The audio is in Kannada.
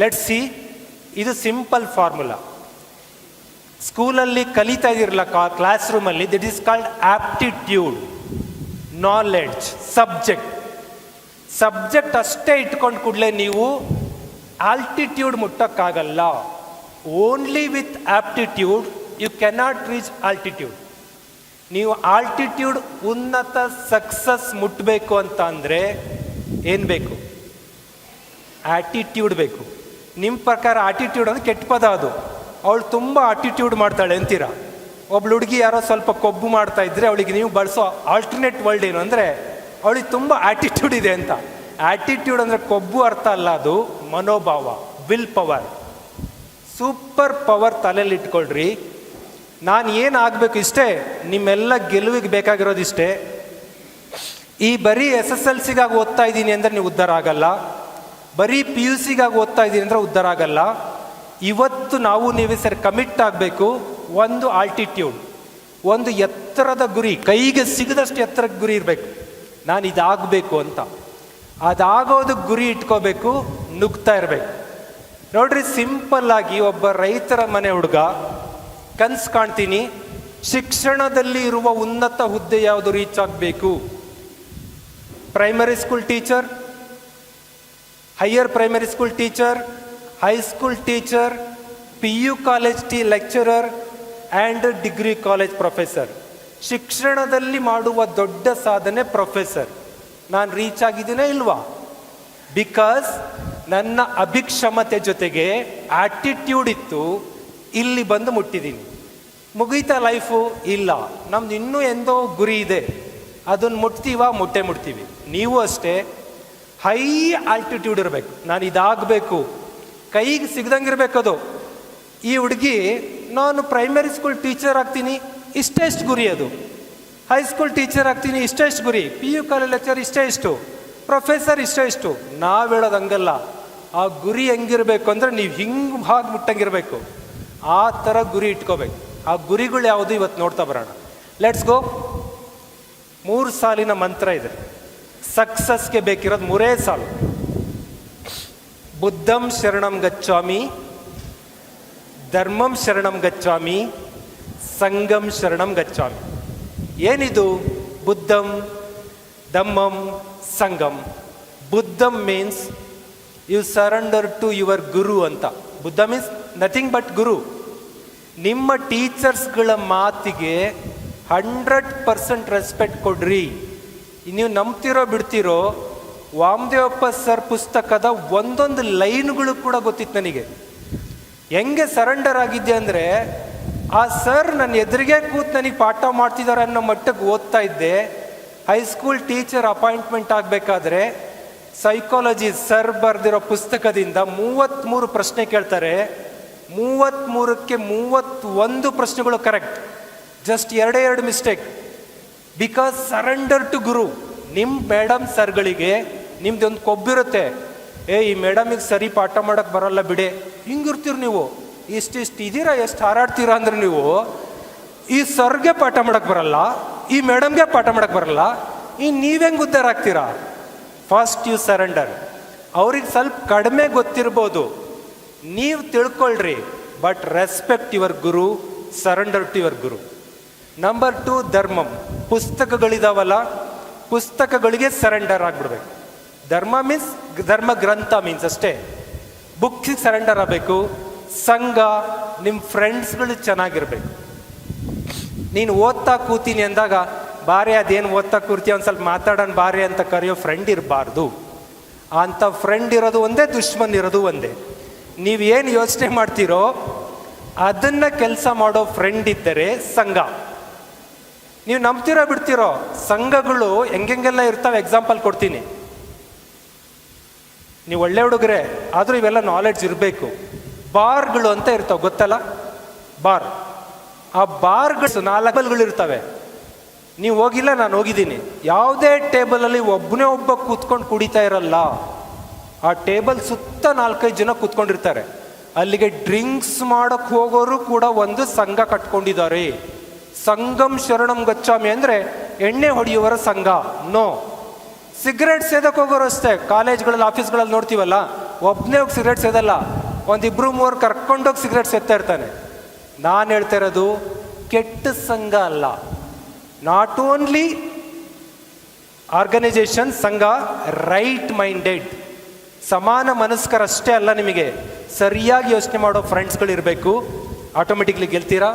ಲೆಟ್ ಸಿ ಇದು ಸಿಂಪಲ್ ಫಾರ್ಮುಲಾ ಸ್ಕೂಲಲ್ಲಿ ಕಲಿತಾ ಇದಿರಲ್ಲ ಕ್ಲಾಸ್ ರೂಮಲ್ಲಿ that is called aptitude knowledge subject subject ಅಷ್ಟೇ ಇಟ್ಕೊಂಡು ಕೂಡಲೇ ನೀವು altitude ಮುಟ್ಟಕ್ಕಾಗಲ್ಲ. Only with aptitude you cannot reach altitude ನೀವು ಆಲ್ಟಿಟ್ಯೂಡ್ ಉನ್ನತ ಸಕ್ಸಸ್ ಮುಟ್ಟಬೇಕು ಅಂತ ಅಂದರೆ ಏನು ಬೇಕು? ಆಟಿಟ್ಯೂಡ್ ಬೇಕು. ನಿಮ್ಮ ಪ್ರಕಾರ ಆಟಿಟ್ಯೂಡ್ ಅಂದ್ರೆ ಕೆಟ್ಟ ಪದ ಅದು. ಅವಳು ತುಂಬ ಆಟಿಟ್ಯೂಡ್ ಮಾಡ್ತಾಳೆ, ಅಂತೀರಾ? ಒಬ್ಳು ಹುಡುಗಿ ಯಾರೋ ಸ್ವಲ್ಪ ಕೊಬ್ಬು ಮಾಡ್ತಾ ಇದ್ರೆ ಅವಳಿಗೆ ನೀವು ಬಳಸೋ ಆಲ್ಟರ್ನೇಟ್ ವರ್ಲ್ಡ್ ಏನು ಅಂದರೆ ಅವಳಿಗೆ ತುಂಬ ಆಟಿಟ್ಯೂಡ್ ಇದೆ ಅಂತ. ಆಟಿಟ್ಯೂಡ್ ಅಂದರೆ ಕೊಬ್ಬು ಅರ್ಥ ಅಲ್ಲ ಅದು, ಮನೋಭಾವ ವಿಲ್ ಪವರ್ ಸೂಪರ್ ಪವರ್ ತಲೆಯಲ್ಲಿ ಇಟ್ಕೊಳ್ರಿ. ನಾನು ಏನು ಆಗಬೇಕು ಇಷ್ಟೇ, ನಿಮ್ಮೆಲ್ಲ ಗೆಲುವಿಗೆ ಬೇಕಾಗಿರೋದು ಇಷ್ಟೇ ಈ ಬರೀ ಎಸ್ ಎಸ್ ಎಲ್ ಸಿಗಾಗಿ ಓದ್ತಾ ಇದ್ದೀನಿ ಅಂದರೆ ನೀವು ಉದ್ಧಾರ ಆಗಲ್ಲ. ಬರೀ ಪಿ ಯು ಸಿಗಾಗಿ ಓದ್ತಾ ಇದ್ದೀನಿ ಅಂದರೆ ಉದ್ಧಾರ ಆಗಲ್ಲ. ಇವತ್ತು ನಾವು ನೀವೇ ಸರ್ ಕಮಿಟ್ ಆಗಬೇಕು. ಒಂದು ಆಲ್ಟಿಟ್ಯೂಡ್ ಒಂದು ಎತ್ತರದ ಗುರಿ, ಕೈಗೆ ಸಿಗದಷ್ಟು ಎತ್ತರದ ಗುರಿ ಇರಬೇಕು. ನಾನು ಇದಾಗಬೇಕು ಅಂತ. ಅದಾಗೋದಕ್ಕೆ ಗುರಿ ಇಟ್ಕೋಬೇಕು, ನುಗ್ತಾ ಇರಬೇಕು. ನೋಡ್ರಿ ಸಿಂಪಲ್ ಆಗಿ ಒಬ್ಬ ರೈತರ ಮನೆ ಹುಡುಗ, ಕನ್ಸು ಕಾಣ್ತೀನಿ, ಶಿಕ್ಷಣದಲ್ಲಿ ಇರುವ ಉನ್ನತ ಹುದ್ದೆ ಯಾವುದು ರೀಚ್ ಆಗಬೇಕು? Primary school teacher higher primary school teacher high school teacher P U college T lecturer and degree college professor ಶಿಕ್ಷಣದಲ್ಲಿ ಮಾಡುವ ದೊಡ್ಡ ಸಾಧನೆ ಪ್ರೊಫೆಸರ್ ನಾನು ರೀಚ್ ಆಗಿದ್ದೀನ ಇಲ್ವಾ? ಬಿಕಾಸ್ ನನ್ನ ಅಭಿಕ್ಷಮತೆ ಜೊತೆಗೆ ಆಟಿಟ್ಯೂಡ್ ಇತ್ತು, ಇಲ್ಲಿ ಬಂದು ಮುಟ್ಟಿದ್ದೀನಿ. ಮುಗೀತಾ ಲೈಫು ಇಲ್ಲ. ನಮ್ದು ಇನ್ನೂ ಎಂದೋ ಗುರಿ ಇದೆ. ಅದನ್ನು ಮುಟ್ತೀವ? ಮುಟ್ಟೆ ಮುಟ್ತೀವಿ. ನೀವು ಅಷ್ಟೇ. ಹೈ ಆಲ್ಟಿಟ್ಯೂಡ್ ಇರಬೇಕು. ನಾನು ಇದಾಗಬೇಕು. ಕೈಗೆ ಸಿಗ್ದಂಗಿರ್ಬೇಕು ಅದು. ಈ ಹುಡುಗಿ, ನಾನು ಪ್ರೈಮರಿ ಸ್ಕೂಲ್ ಟೀಚರ್ ಆಗ್ತೀನಿ ಇಷ್ಟೆಷ್ಟು ಗುರಿ ಅದು. ಹೈಸ್ಕೂಲ್ ಟೀಚರ್ ಆಗ್ತೀನಿ ಇಷ್ಟೆಷ್ಟು ಗುರಿ. ಪಿ ಯು ಕಾಲೇಜ್ ಲೆಕ್ಚರ್ ಇಷ್ಟೇ ಇಷ್ಟು. ಪ್ರೊಫೆಸರ್ ಇಷ್ಟೇ ಇಷ್ಟು. ನಾವು ಹೇಳೋದು ಹಂಗಲ್ಲ. ಆ ಗುರಿ ಹೆಂಗಿರಬೇಕು ಅಂದರೆ ನೀವು ಹಿಂಗೆ ಹಾಗೆ ಮುಟ್ಟಂಗಿರಬೇಕು. ಆ ಥರ ಗುರಿ ಇಟ್ಕೋಬೇಕು. ಆ ಗುರಿಗಳು ಯಾವುದು ಇವತ್ತು ನೋಡ್ತಾ ಬರೋಣ. ಲೆಟ್ಸ್ ಗೋ ಮೂರು ಸಾಲಿನ ಮಂತ್ರ ಇದೆ. ಸಕ್ಸಸ್ಗೆ ಬೇಕಿರೋದು ಮೂರೇ ಸಾಲು. ಬುದ್ಧಂ ಶರಣಂ ಗಚ್ಚಾಮಿ ಧರ್ಮಂ ಶರಣಂ ಗಚ್ಚಾಮಿ ಸಂಗಂ ಶರಣಂ ಗಚ್ಚಾಮಿ ಏನಿದು? ಬುದ್ಧಂ, ಧಮ್ಮಂ ಸಂಗಮ್ ಬುದ್ಧಂ means you surrender to your guru ಅಂತ. Buddha means nothing but guru ನಿಮ್ಮ ಟೀಚರ್ಸ್ಗಳ ಮಾತಿಗೆ ಹಂಡ್ರೆಡ್ ಪರ್ಸೆಂಟ್ ರೆಸ್ಪೆಕ್ಟ್ ಕೊಡ್ರಿ. ನೀವು ನಂಬ್ತಿರೋ ಬಿಡ್ತಿರೋ ವಾಮದೇವಪ್ಪ ಸರ್ ಪುಸ್ತಕದ ಒಂದೊಂದು ಲೈನ್ಗಳು ಕೂಡ ಗೊತ್ತಿತ್ತು ನನಗೆ. ಹೆಂಗೆ ಸರೆಂಡರ್ ಆಗಿದ್ದೆ ಅಂದರೆ, ಆ ಸರ್ ನನ್ನ ಎದುರಿಗೆ ಕೂತ್ ನನಗೆ ಪಾಠ ಮಾಡ್ತಿದ್ದಾರೆ ಅನ್ನೋ ಮಟ್ಟಕ್ಕೆ ಓದ್ತಾ ಇದ್ದೆ. ಹೈಸ್ಕೂಲ್ ಟೀಚರ್ ಅಪಾಯಿಂಟ್ಮೆಂಟ್ ಆಗಬೇಕಾದ್ರೆ ಸೈಕಾಲಜಿ ಸರ್ ಬರೆದಿರೋ ಪುಸ್ತಕದಿಂದ ಮೂವತ್ತ್ಮೂರು ಪ್ರಶ್ನೆ ಕೇಳ್ತಾರೆ. ಮೂವತ್ತ್ಮೂರಕ್ಕೆ ಮೂವತ್ತೊಂದು ಪ್ರಶ್ನೆಗಳು ಕರೆಕ್ಟ್ ಜಸ್ಟ್ ಎರಡೇ ಎರಡು mistake because surrender to guru ನಿಮ್ಮ ಮೇಡಮ್ ಸರ್ಗಳಿಗೆ ನಿಮ್ದೊಂದು ಕೊಬ್ಬಿರುತ್ತೆ. ಏ, ಈ ಮೇಡಮಿಗೆ ಸರಿ ಪಾಠ ಮಾಡಕ್ಕೆ ಬರಲ್ಲ ಬಿಡೆ. ಹಿಂಗಿರ್ತೀರಿ ನೀವು. ಇಷ್ಟಿಷ್ಟು ಇದೀರಾ, ಎಷ್ಟು ಹಾರಾಡ್ತೀರಾ ಅಂದ್ರೆ ನೀವು, ಈ ಸರ್ಗೆ ಪಾಠ ಮಾಡೋಕೆ ಬರಲ್ಲ, ಈ ಮೇಡಮ್ಗೆ ಪಾಠ ಮಾಡೋಕೆ ಬರಲ್ಲ, ಈ ನೀವೆಂಗೆ ಉದ್ದಾರ ಆಗ್ತೀರಾ? ಫಸ್ಟ್ ಯು ಸರೆಂಡರ್ ಅವ್ರಿಗೆ ಸ್ವಲ್ಪ ಕಡಿಮೆ ಗೊತ್ತಿರ್ಬೋದು. ನೀವು ತಿಳ್ಕೊಳ್ರಿ but respect your guru surrender to your guru number two ಧರ್ಮಂ. ಪುಸ್ತಕಗಳಿದಾವಲ್ಲ, ಪುಸ್ತಕಗಳಿಗೆ ಸರೆಂಡರ್ ಆಗ್ಬಿಡ್ಬೇಕು. ಧರ್ಮ ಮೀನ್ಸ್ ಧರ್ಮ ಗ್ರಂಥ ಮೀನ್ಸ್ ಅಷ್ಟೇ. ಬುಕ್ಸಿಗೆ ಸರೆಂಡರ್ ಆಗಬೇಕು. ಸಂಘ ನಿಮ್ಮ ಫ್ರೆಂಡ್ಸ್ಗಳು ಚೆನ್ನಾಗಿರ್ಬೇಕು. ನೀನು ಓದ್ತಾ ಕೂತೀನಿ ಅಂದಾಗ, ಬಾರಿ ಅದೇನು ಓದ್ತಾ ಕೂರ್ತೀಯ ಒಂದು ಸ್ವಲ್ಪ ಮಾತಾಡೋಣ ಬಾರಿ ಅಂತ ಕರೆಯೋ ಫ್ರೆಂಡ್ ಇರಬಾರ್ದು. ಅಂಥ ಫ್ರೆಂಡ್ ಇರೋದು ಒಂದೇ, ದುಶ್ಮನ್ ಇರೋದು ಒಂದೇ. ನೀವೇನು ಯೋಚನೆ ಮಾಡ್ತೀರೋ, ಅದನ್ನು ಕೆಲಸ ಮಾಡೋ ಫ್ರೆಂಡ್ ಇದ್ದರೆ ಸಂಘ. ನೀವು ನಂಬ್ತಿರೋ ಬಿಡ್ತಿರೋ, ಸಂಘಗಳು ಹೆಂಗೆಂಗೆಲ್ಲ ಇರ್ತಾವೆ ಎಕ್ಸಾಂಪಲ್ ಕೊಡ್ತೀನಿ. ನೀವು ಒಳ್ಳೆ ಹುಡುಗರೆ, ಆದರೂ ಇವೆಲ್ಲ ನಾಲೆಡ್ಜ್ ಇರಬೇಕು. ಬಾರ್ಗಳು ಅಂತ ಇರ್ತಾವೆ, ಗೊತ್ತಲ್ಲ? ಬಾರ್. ಆ ಬಾರ್ಗಳು ನಾಲ್ಕಲ್ಗಳು ಇರ್ತವೆ. ನೀವು ಹೋಗಿಲ್ಲ, ನಾನು ಹೋಗಿದ್ದೀನಿ. ಯಾವುದೇ ಟೇಬಲಲ್ಲಿ ಒಬ್ಬನೇ ಒಬ್ಬ ಕೂತ್ಕೊಂಡು ಕುಡಿತಾ ಇರಲ್ಲ. ಆ ಟೇಬಲ್ ಸುತ್ತ ನಾಲ್ಕೈದು ಜನ ಕೂತ್ಕೊಂಡಿರ್ತಾರೆ. ಅಲ್ಲಿಗೆ ಡ್ರಿಂಕ್ಸ್ ಮಾಡೋಕ್ಕೆ ಹೋಗೋರು ಕೂಡ ಒಂದು ಸಂಘ ಕಟ್ಕೊಂಡಿದ್ದಾರೆ. ಸಂಗಂ ಶರಣಂ ಗಚ್ಚಾಮಿ ಅಂದ್ರೆ ಎಣ್ಣೆ ಹೊಡೆಯುವರ ಸಂಘ. ನೋ ಸಿಗರೇಟ್ ಸೇದಕ್ಕೆ ಹೋಗೋರು ಅಷ್ಟೇ. ಕಾಲೇಜ್ಗಳಲ್ಲಿ, ಆಫೀಸ್ಗಳಲ್ಲಿ ನೋಡ್ತೀವಲ್ಲ? ಒಬ್ಬನೇ ಹೋಗಿ ಸಿಗರೇಟ್ ಸೇದಲ್ಲ. ಒಂದಿಬ್ರು, ಮೂವರು ಕರ್ಕೊಂಡೋಗಿ ಸಿಗರೇಟ್ ಸೇದ್ತಾ ಇರ್ತಾನೆ. ನಾನು ಹೇಳ್ತಾ ಇರೋದು, ಕೆಟ್ಟ ಸಂಘ ಅಲ್ಲ. ನಾಟ್ ಓನ್ಲಿ ಆರ್ಗನೈಸೇಷನ್ ಸಂಘ ರೈಟ್ ಮೈಂಡೆಡ್ ಸಮಾನ ಮನಸ್ಕರಷ್ಟೇ ಅಲ್ಲ ನಿಮಗೆ. ಸರಿಯಾಗಿ ಯೋಚನೆ ಮಾಡೋ ಫ್ರೆಂಡ್ಸ್ಗಳಿರಬೇಕು ಆಟೋಮೆಟಿಕ್ಲಿ ಗೆಲ್ತೀರಾ?